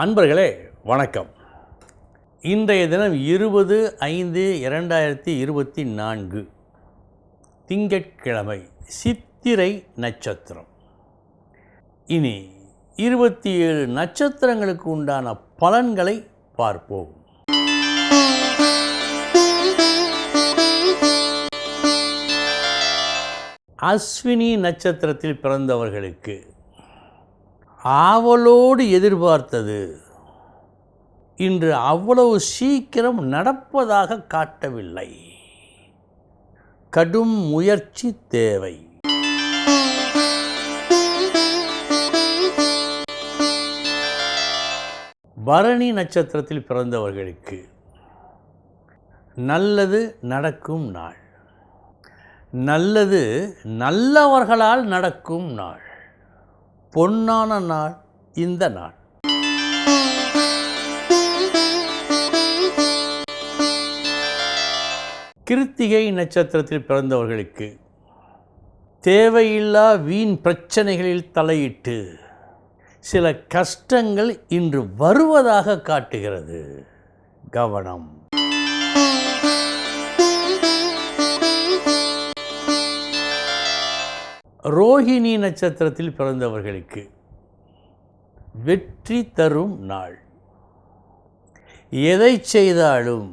அன்பர்களே வணக்கம். இன்றைய தினம் இருபது ஐந்து இரண்டாயிரத்தி இருபத்தி நான்கு. திங்கட்கிழமை சித்திரை நட்சத்திரம். இனி இருபத்தி ஏழு நட்சத்திரங்களுக்கு உண்டான பலன்களை பார்ப்போம். அஸ்வினி நட்சத்திரத்தில் பிறந்தவர்களுக்கு ஆவலோடு எதிர்பார்த்தது. இன்று அவ்வளவு சீக்கிரம் நடப்பதாக காட்டவில்லை. கடும் முயற்சி தேவை. பரணி நட்சத்திரத்தில் பிறந்தவர்களுக்கு நல்லது நடக்கும் நாள். நல்லது நல்லவர்களால் நடக்கும் நாள். பொன்னான நாள் இந்த நாள். கிருத்திகை நட்சத்திரத்தில் பிறந்தவர்களுக்கு தேவையில்லா வீண் பிரச்சனைகளில் தலையிட்டு சில கஷ்டங்கள் இன்று வருவதாக காட்டுகிறது. கவனம். ரோஹிணி நட்சத்திரத்தில் பிறந்தவர்களுக்கு வெற்றி தரும் நாள். எதை செய்தாலும்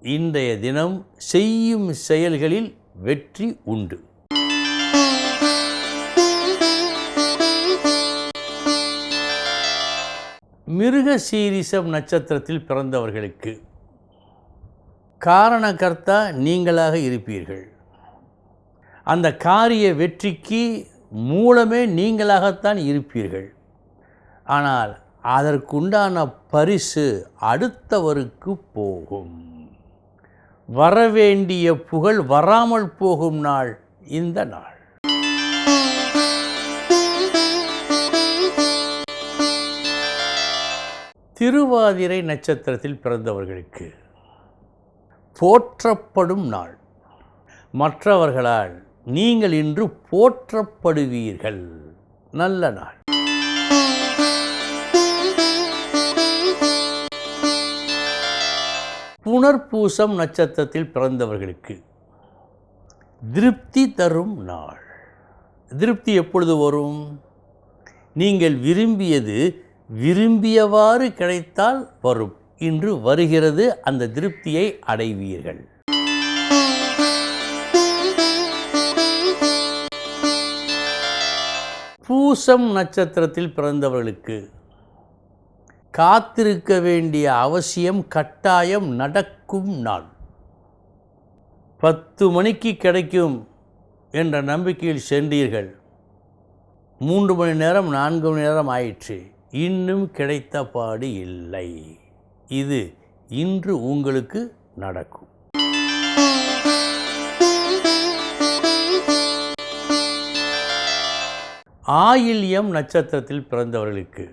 இன்றைய தினம் செய்யும் செயல்களில் வெற்றி உண்டு. மிருக சீரிசம் நட்சத்திரத்தில் பிறந்தவர்களுக்கு காரணகர்த்தா நீங்களாக இருப்பீர்கள். அந்த காரிய வெற்றிக்கு மூலமே நீங்களாகத்தான் இருப்பீர்கள். ஆனால் அதற்குண்டான பரிசு அடுத்தவருக்கு போகும். வரவேண்டிய புகழ் வராமல் போகும் நாள் இந்த நாள். திருவாதிரை நட்சத்திரத்தில் பிறந்தவர்களுக்கு போற்றப்படும் நாள். மற்றவர்களால் நீங்கள் இன்று போற்றப்படுவீர்கள். நல்ல நாள். புனர்பூசம் நட்சத்திரத்தில் பிறந்தவர்களுக்கு திருப்தி தரும் நாள். திருப்தி எப்பொழுது வரும்? நீங்கள் விரும்பியது விரும்பியவாறு கிடைத்தால் வரும். இன்று வருகிறது அந்த திருப்தியை அடைவீர்கள். பூசம் நட்சத்திரத்தில் பிறந்தவர்களுக்கு காத்திருக்க வேண்டிய அவசியம் கட்டாயம் நடக்கும் நாள். பத்து மணிக்கு கிடைக்கும் என்ற நம்பிக்கையில் சென்றீர்கள். மூன்று மணி நேரம் நான்கு மணி நேரம் ஆயிற்று. இன்னும் கிடைத்த பாடு இல்லை. இது இன்று உங்களுக்கு நடக்கும். ஆயில்யம் நட்சத்திரத்தில் பிறந்தவர்களுக்கு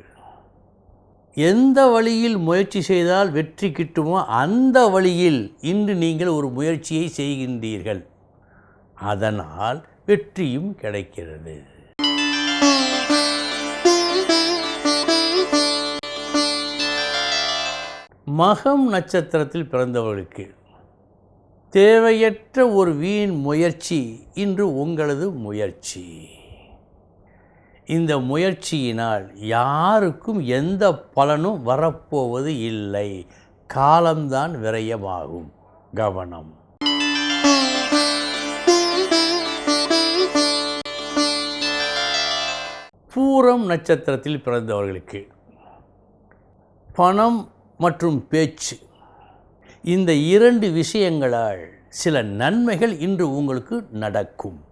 எந்த வழியில் முயற்சி செய்தால் வெற்றி கிட்டுமோ அந்த வழியில் இன்று நீங்கள் ஒரு முயற்சியை செய்கின்றீர்கள். அதனால் வெற்றியும் கிடைக்கிறது. மகம் நட்சத்திரத்தில் பிறந்தவர்களுக்கு தேவையற்ற ஒரு வீண் முயற்சி இன்று உங்களது முயற்சி. இந்த முயற்சியினால் யாருக்கும் எந்த பலனும் வரப்போவது இல்லை. காலம்தான் விரயமாகும். கவனம். பூரம் நட்சத்திரத்தில் பிறந்தவர்களுக்கு பணம் மற்றும் பேச்சு. இந்த இரண்டு விஷயங்களால் சில நன்மைகள் இன்று உங்களுக்கு நடக்கும்.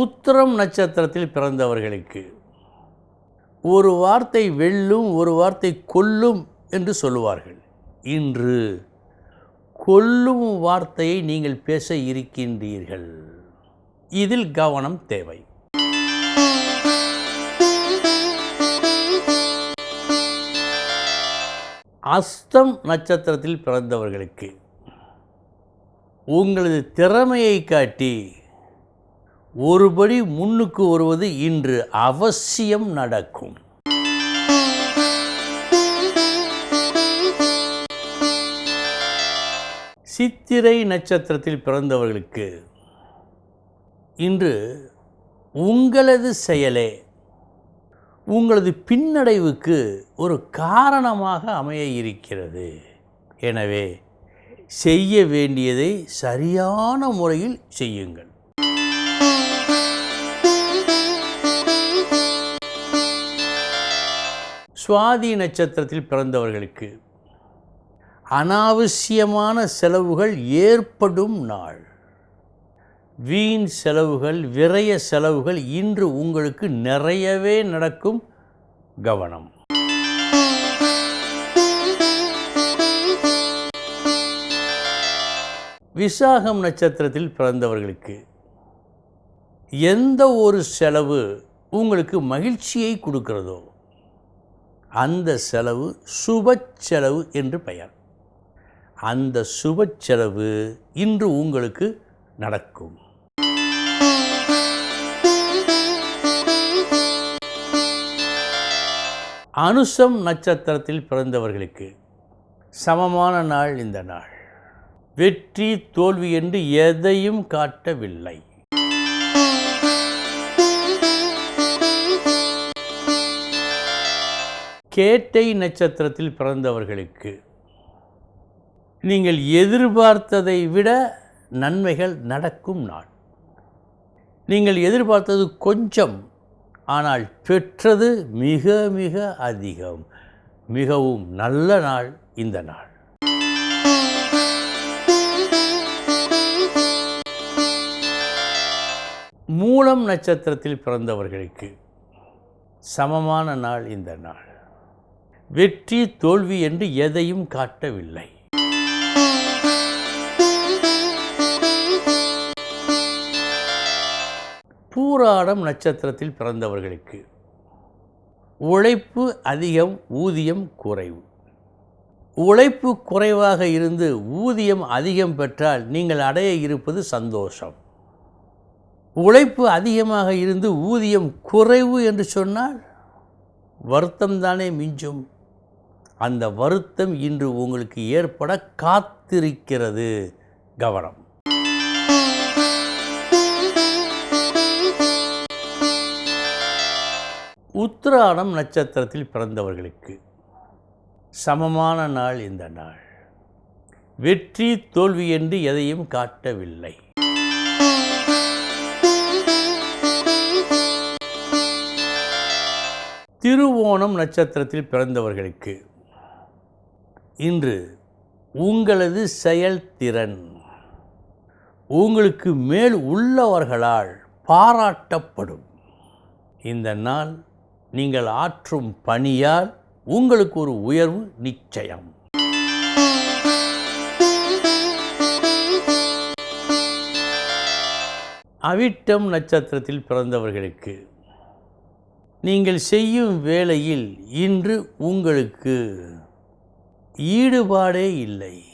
உத்திரம் நட்சத்திரத்தில் பிறந்தவர்களுக்கு. ஒரு வார்த்தை வெல்லும் ஒரு வார்த்தை கொல்லும் என்று சொல்லுவார்கள். இன்று கொல்லும் வார்த்தையை நீங்கள் பேச இருக்கின்றீர்கள். இதில் கவனம் தேவை. அஸ்தம் நட்சத்திரத்தில் பிறந்தவர்களுக்கு உங்களது திறமையை காட்டி ஒருபடி முன்னுக்கு வருவது இன்று அவசியம் நடக்கும். சித்திரை நட்சத்திரத்தில் பிறந்தவர்களுக்கு இன்று உங்களது செயலே உங்களது பின்னடைவுக்கு ஒரு காரணமாக அமைய இருக்கிறது. எனவே செய்ய வேண்டியதை சரியான முறையில் செய்யுங்கள். சுவாதி நட்சத்திரத்தில் பிறந்தவர்களுக்கு அனாவசியமான செலவுகள் ஏற்படும் நாள். வீண் செலவுகள் விரய செலவுகள் இன்று உங்களுக்கு நிறையவே நடக்கும் கவனம். விசாகம் நட்சத்திரத்தில் பிறந்தவர்களுக்கு எந்த ஒரு செலவு உங்களுக்கு மகிழ்ச்சியை கொடுக்கிறதோ அந்த செலவு சுப செலவு என்று பெயர். அந்த சுப செலவு இன்று உங்களுக்கு நடக்கும். அனுசம் நட்சத்திரத்தில் பிறந்தவர்களுக்கு சமமான நாள் இந்த நாள். வெற்றி தோல்வி என்று எதையும் காட்டவில்லை. கேட்டை நட்சத்திரத்தில் பிறந்தவர்களுக்கு நீங்கள் எதிர்பார்த்ததை விட நன்மைகள் நடக்கும் நாள். நீங்கள் எதிர்பார்த்தது கொஞ்சம் ஆனால் பெற்றது மிக மிக அதிகம். மிகவும் நல்ல நாள் இந்த நாள். மூலம் நட்சத்திரத்தில் பிறந்தவர்களுக்கு சமமான நாள் இந்த நாள். வெற்றி தோல்வி என்று எதையும் காட்டவில்லை. பூராடம் நட்சத்திரத்தில் பிறந்தவர்களுக்கு உழைப்பு அதிகம் ஊதியம் குறைவு. உழைப்பு குறைவாக இருந்து ஊதியம் அதிகம் பெற்றால் நீங்கள் அடைய இருப்பது சந்தோஷம். உழைப்பு அதிகமாக இருந்து ஊதியம் குறைவு என்று சொன்னால் வருத்தம் தானே மிஞ்சும். அந்த வருத்தம் இன்று உங்களுக்கு ஏற்பட காத்திருக்கிறது. கவனம். உத்திராடம் நட்சத்திரத்தில் பிறந்தவர்களுக்கு சமமான நாள் இந்த நாள். வெற்றி தோல்வி என்று எதையும் காட்டவில்லை. திருவோணம் நட்சத்திரத்தில் பிறந்தவர்களுக்கு இன்று உங்களது செயல்திறன் உங்களுக்கு மேல் உள்ளவர்களால் பாராட்டப்படும். இந்த நாள் நீங்கள் ஆற்றும் பணியால் உங்களுக்கு ஒரு உயர்வு நிச்சயம். அவிட்டம் நட்சத்திரத்தில் பிறந்தவர்களுக்கு நீங்கள் செய்யும் வேளையில் இன்று உங்களுக்கு ஈடுபாடே இல்லை.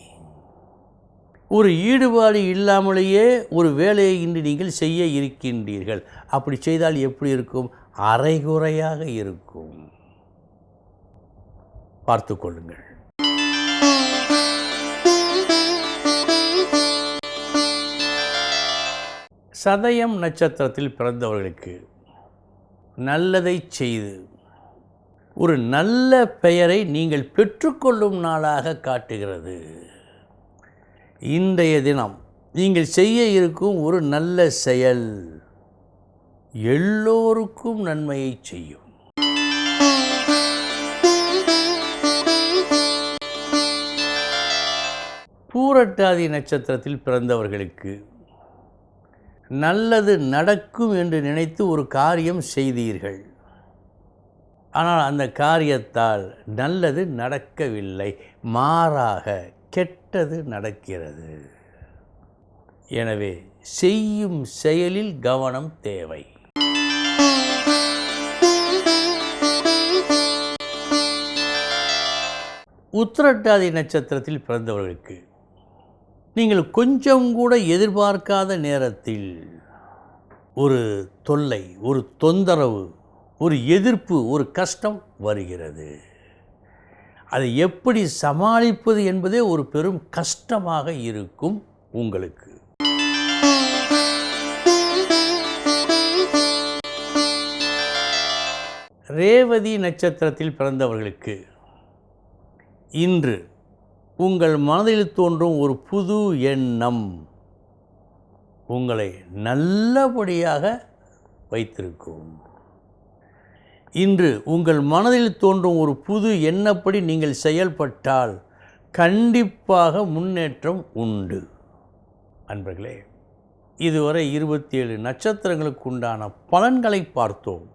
ஒரு ஈடுபாடு இல்லாமலேயே ஒரு வேலையை இன்று நீங்கள் செய்ய இருக்கின்றீர்கள். அப்படி செய்தால் எப்படி இருக்கும்? அரைகுறையாக இருக்கும். பார்த்து கொள்ளுங்கள். சதயம் நட்சத்திரத்தில் பிறந்தவர்களுக்கு நல்லதை செய்து ஒரு நல்ல பெயரை நீங்கள் பெற்றுக்கொள்ளும் நாளாக காட்டுகிறது. இன்றைய தினம் நீங்கள் செய்ய இருக்கும் ஒரு நல்ல செயல் எல்லோருக்கும் நன்மையை செய்யும். பூரட்டாதி நட்சத்திரத்தில் பிறந்தவர்களுக்கு நல்லது நடக்கும் என்று நினைத்து ஒரு காரியம் செய்தீர்கள். ஆனால் அந்த காரியத்தால் நல்லது நடக்கவில்லை மாறாக கெட்டது நடக்கிறது. எனவே செய்யும் செயலில் கவனம் தேவை. உத்திரட்டாதி நட்சத்திரத்தில் பிறந்தவர்களுக்கு நீங்கள் கொஞ்சம் கூட எதிர்பார்க்காத நேரத்தில் ஒரு தொல்லை ஒரு தொந்தரவு ஒரு எதிர்ப்பு ஒரு கஷ்டம் வருகிறது. அதை எப்படி சமாளிப்பது என்பதே ஒரு பெரும் கஷ்டமாக இருக்கும் உங்களுக்கு. ரேவதி நட்சத்திரத்தில் பிறந்தவர்களுக்கு இன்று உங்கள் மனதில் தோன்றும் ஒரு புது எண்ணம் உங்களை நல்லபடியாக வைத்திருக்கும். இன்று உங்கள் மனதில் தோன்றும் ஒரு புது எண்ணப்படி நீங்கள் செயல்பட்டால் கண்டிப்பாக முன்னேற்றம் உண்டு. அன்பர்களே இதுவரை இருபத்தி ஏழு நட்சத்திரங்களுக்கு உண்டான பலன்களை பார்த்தோம்.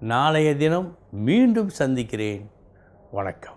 நாளைய தினம் மீண்டும் சந்திக்கிறேன். வணக்கம்.